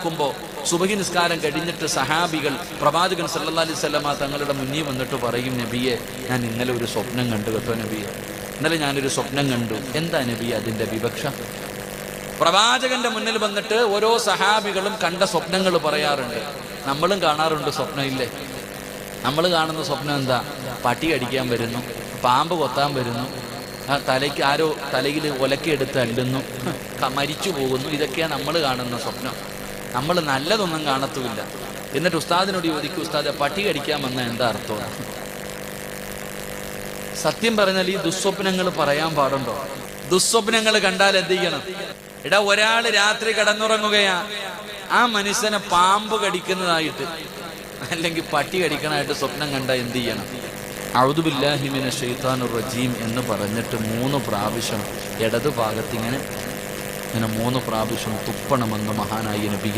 നോക്കുമ്പോൾ സുബഹി നിസ്കാരം കഴിഞ്ഞിട്ട് സഹാബികൾ പ്രവാചകൻ സല്ലാ അലൈഹി വസല്ലമ തങ്ങളുടെ മുന്നിൽ വന്നിട്ട് പറയും നബിയെ ഞാൻ ഇന്നലെ ഒരു സ്വപ്നം കണ്ടു കേട്ടോ നബിയെ. ഇന്നലെ ഞാനൊരു സ്വപ്നം കണ്ടു. എന്താ നബി അതിന്റെ വിവക്ഷ? പ്രവാചകന്റെ മുന്നിൽ വന്നിട്ട് ഓരോ സഹാബികളും കണ്ട സ്വപ്നങ്ങൾ പറയാറുണ്ട്. നമ്മളും കാണാറുണ്ട് സ്വപ്നം ഇല്ലേ നമ്മൾ കാണുന്ന സ്വപ്നം എന്താ? പട്ടി അടിക്കാൻ വരുന്നു പാമ്പ് കൊത്താൻ വരുന്നു തലയ്ക്ക് ആരോ തലയിൽ ഒലക്കെടുത്ത് അല്ലുന്നു മരിച്ചു പോകുന്നു. ഇതൊക്കെയാണ് നമ്മൾ കാണുന്ന സ്വപ്നം. നമ്മൾ നല്ലതൊന്നും കാണത്തുമില്ല. എന്നിട്ട് ഉസ്താദിനോട് ചോദിക്കും ഉസ്താദ് പട്ടി കടിക്കാൻ വന്ന എന്താ അർത്ഥം? സത്യം പറഞ്ഞാൽ ഈ ദുസ്വപ്നങ്ങൾ പറയാൻ പാടുണ്ടോ? ദുസ്വപ്നങ്ങൾ കണ്ടാൽ എന്ത് ചെയ്യണം? എടാ ഒരാൾ രാത്രി കടന്നുറങ്ങുകയാ. ആ മനുഷ്യനെ പാമ്പ് കടിക്കുന്നതായിട്ട് അല്ലെങ്കിൽ പട്ടി കടിക്കണമായിട്ട് സ്വപ്നം കണ്ട എന്ത് ചെയ്യണം? ഔദുബില്ലാഹിമിന ഷെയ്ത്താനുർ റജീം എന്ന് പറഞ്ഞിട്ട് മൂന്ന് പ്രാവശ്യം ഇടതു ഭാഗത്തിങ്ങനെ ഇങ്ങനെ മൂന്ന് പ്രാവശ്യം തുപ്പണമെന്ന് മഹാനായി നബി